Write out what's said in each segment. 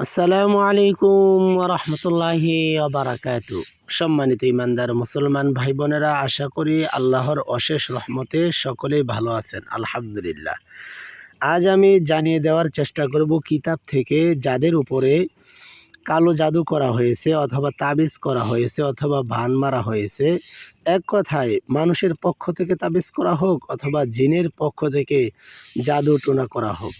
আসসালামু আলাইকুম রহমতুল্লাহি বারাকাতু সম্মানিত ইমানদার মুসলমান ভাই বোনেরা আশা করি আল্লাহর অশেষ রহমতে সকলেই ভালো আছেন, আলহামদুলিল্লাহ। আজ আমি জানিয়ে দেওয়ার চেষ্টা করব কিতাব থেকে যাদের উপরে কালো জাদু করা হয়েছে অথবা তাবিজ করা হয়েছে অথবা ভান মারা হয়েছে। এক কথায়, মানুষের পক্ষ থেকে তাবিজ করা হোক অথবা জিনের পক্ষ থেকে জাদু টোনা করা হোক।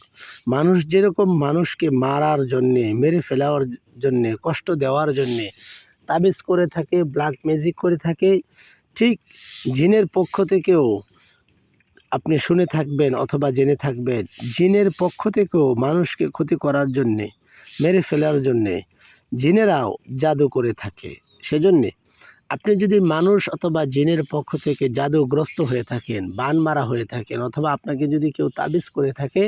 মানুষ যেরকম মানুষকে মারার জন্যে, মেরে ফেলার জন্যে, কষ্ট দেওয়ার জন্যে তাবিজ করে থাকে, ব্ল্যাক ম্যাজিক করে থাকে, ঠিক জিনের পক্ষ থেকেও আপনি শুনে থাকবেন অথবা জেনে থাকবেন। জিনের পক্ষ থেকেও মানুষকে ক্ষতি করার জন্যে, মেরে ফেলার জন্যে জিনেরাও জাদু করে থাকে। সেজন্যে আপনি যদি মানুষ অথবা জিনের পক্ষ থেকে জাদুগ্রস্ত হয়ে থাকেন বান মারা হয়ে থাকেন, অথবা আপনাকে যদি কেউ তাবিজ করে থাকে,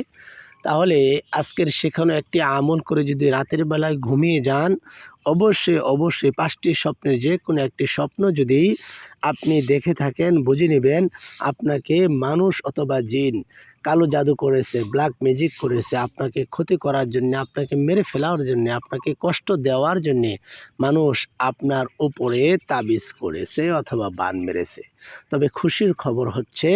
তাহলে আজকের সেখানে একটি আমল করে যদি রাতের বেলায় ঘুমিয়ে যান অবশ্যই অবশ্যই পাঁচটি স্বপ্নের যে কোনো একটি স্বপ্ন যদি আপনি দেখে থাকেন, বুঝে নেবেন আপনাকে মানুষ অথবা জিন কালো জাদু করেছে ব্ল্যাক ম্যাজিক করেছে, আপনাকে ক্ষতি করার জন্য, আপনাকে মেরে ফেলার জন্য, আপনাকে কষ্ট দেওয়ার জন্য মানুষ আপনার উপরে তাবিজ করেছে অথবা বান মেরেছে। তবে খুশির খবর হচ্ছে,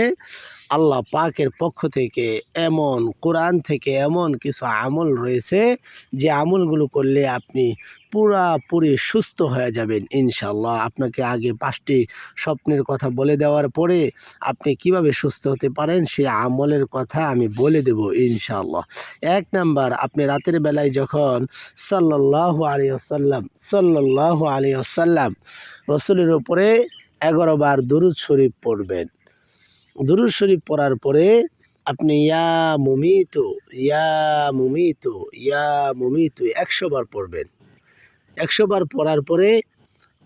আল্লাহ পাকের পক্ষ থেকে এমন কোরআন থেকে এমন কিছু আমল রয়েছে, যে আমলগুলো করলে আপনি পুরাপুরি সুস্থ হয়ে যাবেন ইনশাল্লাহ আপনাকে আগে পাঁচটি স্বপ্নের কথা বলে দেওয়ার পরে আপনি কীভাবে সুস্থ হতে পারেন, সে আমলের কথা আমি বলে দেব ইনশাল্লাহ এক নাম্বার, আপনি রাতের বেলায় যখন সাল্লাহ আলী আসাল্লাম সাল্লাহ আলী আসাল্লাম রসুলের উপরে এগারো বার দুরুদ শরীফ পড়বেন। দুরুদ শরীফ পড়ার পরে আপনি ইয়া মুমিত ইয়া মুমিত ইয়া মুমিত একশো বার পড়বেন। একশো বার পড়ার পরে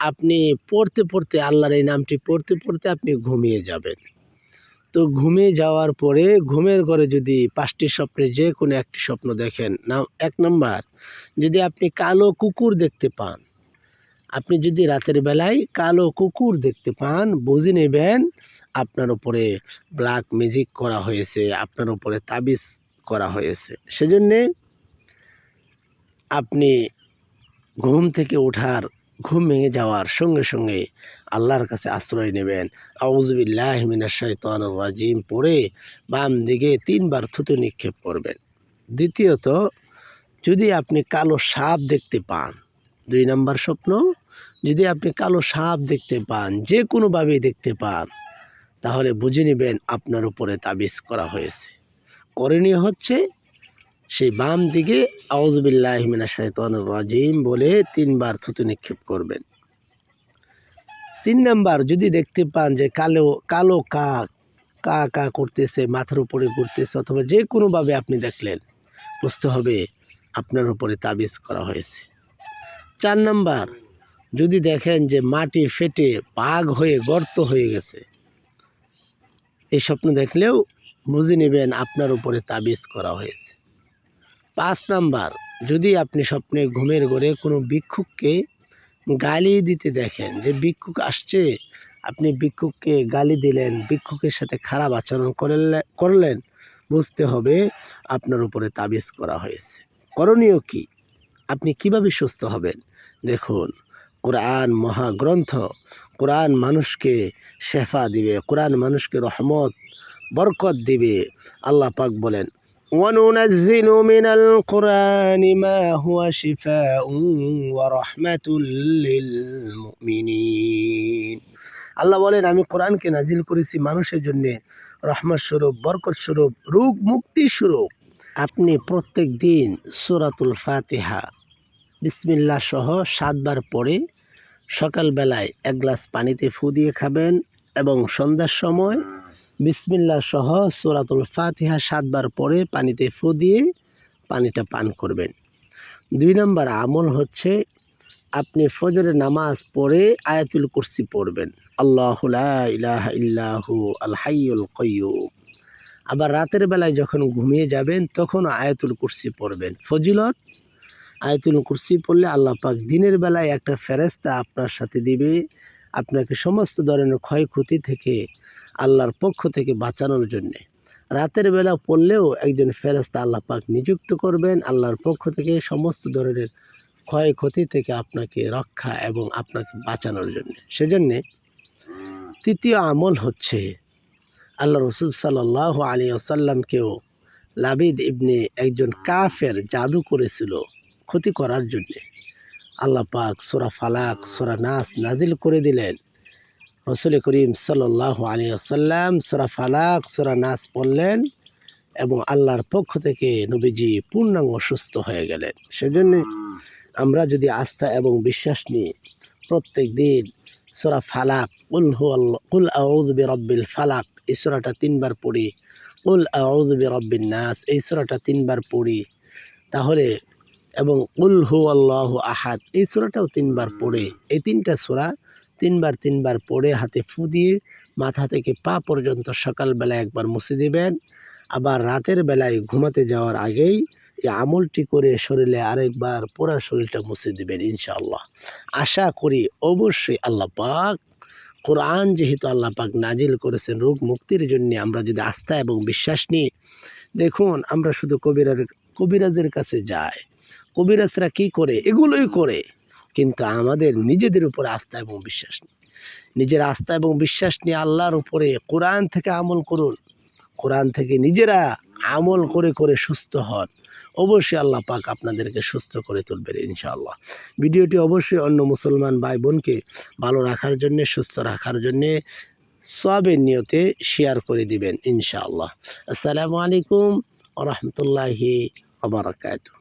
আপনি পড়তে পড়তে আল্লাহর এই নামটি পড়তে পড়তে আপনি ঘুমিয়ে যাবেন। তো ঘুমিয়ে যাওয়ার পরে ঘুমের ঘরে যদি পাঁচটি স্বপ্নে যে কোনো একটি স্বপ্ন দেখেন না এক নম্বর, যদি আপনি কালো কুকুর দেখতে পান, আপনি যদি রাতের বেলায় কালো কুকুর দেখতে পান, বুঝে নেবেন আপনার উপরে ব্ল্যাক ম্যাজিক করা হয়েছে, আপনার উপরে তাবিজ করা হয়েছে। সেজন্যে আপনি ঘুম থেকে ওঠার, ঘুম ভেঙে যাওয়ার সঙ্গে সঙ্গে আল্লাহর কাছে আশ্রয় নেবেন। আউজবিল্লাহ মিনাশাইতান পড়ে বাম দিকে তিনবার থুতু নিক্ষেপ করবেন। দ্বিতীয়ত, যদি আপনি কালো সাপ দেখতে পান, দুই নম্বর স্বপ্ন, যদি আপনি কালো সাপ দেখতে পান, যে কোনোভাবেই দেখতে পান, তাহলে বুঝে নেবেন আপনার উপরে তাবিজ করা হয়েছে। করণীয় হচ্ছে সেই বাম দিকে আউজবিল্লাহমিনা শৈতান রাজিম বলে তিনবার থুতু নিক্ষেপ করবেন। তিন নাম্বার, যদি দেখতে পান যে কালো কালো কাক কা কা করতেছে, মাথার উপরে ঘুরতেছে অথবা যে কোনোভাবে আপনি দেখলেন বুঝতে হবে, আপনার উপরে তাবিজ করা হয়েছে। চার নাম্বার, যদি দেখেন যে মাটি ফেটে পাগ হয়ে গর্ত হয়ে গেছে, এই স্বপ্ন দেখলেও বুঝে নেবেন আপনার উপরে তাবিজ করা হয়েছে। পাঁচ নাম্বার, যদি আপনি স্বপ্নে ঘুমের ঘরে কোনো ভিক্ষুককে গালি দিতে দেখেন যে ভিক্ষুক আসছে, আপনি ভিক্ষুককে গালি দিলেন, ভিক্ষুকের সাথে খারাপ আচরণ করলে, করলেন, বুঝতে হবে আপনার উপরে তাবিজ করা হয়েছে। করণীয় কি? আপনি কীভাবে সুস্থ হবেন? দেখুন, কোরআন মহাগ্রন্থ, কোরআন মানুষকে শেফা দিবে, কোরআন মানুষকে রহমত, বরকত দিবে, আল্লাহ পাক বলেন وننزل من القرآن ما هو شفاء ورحمة للمؤمنين আল্লাহ বলেন আমি কোরআনকে নাজিল করেছি মানুষের জন্য রহমত স্বরূপ বরকত স্বরূপ রোগ মুক্তি স্বরূপ আপনি প্রত্যেক দিন সুরাতুল ফাতিহা বিসমিল্লা সহ সাতবার পরে সকালবেলায় এক গ্লাস পানিতে ফু দিয়ে খাবেন এবং সন্ধ্যার সময় বিসমিল্লা সহ সোরাতুল ফাতিহা সাতবার পরে পানিতে ফু দিয়ে পানিটা পান করবেন। দুই নম্বর আমল হচ্ছে আপনি ফজরের নামাজ পড়ে আয়াতুল কুরসি পড়বেন। আল্লাহ ইলাহ ইল্লাহু, আল হাইউল কয়ুম আবার রাতের বেলায় যখন ঘুমিয়ে যাবেন, তখন আয়াতুল কুরসি পড়বেন। ফজিলত? আয়াতুল কুরসি পড়লে আল্লাহ পাক দিনের বেলায় একটা ফেরেস্তা আপনার সাথে দিবে। আপনাকে সমস্ত ধরনের ক্ষয়ক্ষতি থেকে আল্লাহর পক্ষ থেকে বাঁচানোর জন্যে। রাতের বেলা পড়লেও একজন ফেরেস্তা আল্লাহ পাক নিযুক্ত করবেন। আল্লাহর পক্ষ থেকে সমস্ত ধরনের ক্ষয়ক্ষতি থেকে আপনাকে রক্ষা এবং আপনাকে বাঁচানোর জন্য। সেজন্যে তৃতীয় আমল হচ্ছে আল্লাহ রসুল সাল্লাহ আলী আসাল্লামকেও লাবিদ ইবনে একজন কাফের জাদু করেছিল ক্ষতি করার জন্যে। আল্লাহ পাক সোরা ফালাক, সোরা নাস নাজিল করে দিলেন। রসুল করিম সাল্লাহ আলী আসাল্লাম সোরা ফালাক, সোরা নাস পড়লেন এবং আল্লাহর পক্ষ থেকে নবীজি পূর্ণাঙ্গ সুস্থ হয়ে গেলেন। সেজন্য আমরা যদি আস্থা এবং বিশ্বাস নিয়ে প্রত্যেক দিন সোরা ফালাক উল হু আল্লাহ কুল আউদ রব্বিল ফালাক, এই সোরাটা তিনবার পড়ি উল আউদ রব্বিন নাস, এই সোরাটা তিনবার পড়ি, তাহলে এবং উল হু আল্লাহ আহাদ, এই সোরাটাও তিনবার পড়ে, এই তিনটা সোরা তিনবার তিনবার পড়ে হাতে ফু দিয়ে মাথা থেকে পা পর্যন্ত সকালবেলা একবার মুছে দেবেন। আবার রাতের বেলায় ঘুমাতে যাওয়ার আগেই এই আমলটি করে শরীরে আরেকবার পুরো শরীরটা মুছে দিবেন ইনশাআল্লাহ। আশা করি অবশ্যই আল্লাহ পাক কোরআন যেহেতু আল্লাহ পাক নাজিল করেছেন রোগ মুক্তির জন্য, আমরা যদি আস্থা এবং বিশ্বাস নিই, দেখুন আমরা শুধু কবিরাজ, কবিরাজের কাছে যাই। কবিরাজরা কি করে? এগুলোই করে। কিন্তু আমাদের নিজেদের উপরে আস্থা এবং বিশ্বাস নেই। নিজের আস্থা এবং বিশ্বাস নিয়ে আল্লাহর উপরে কোরআন থেকে আমল করুন। কোরআন থেকে নিজেরা আমল করে করে সুস্থ হন। অবশ্যই আল্লাহ পাক আপনাদেরকে সুস্থ করে তুলবেন ইনশাআল্লাহ। ভিডিওটি অবশ্যই অন্য মুসলমান ভাই বোনকে ভালো রাখার জন্যে, সুস্থ রাখার জন্যে সবের নিয়তে শেয়ার করে দিবেন ইনশাআল্লাহ। আসসালামু আলাইকুম রহমতুল্লাহি আবরাকাতু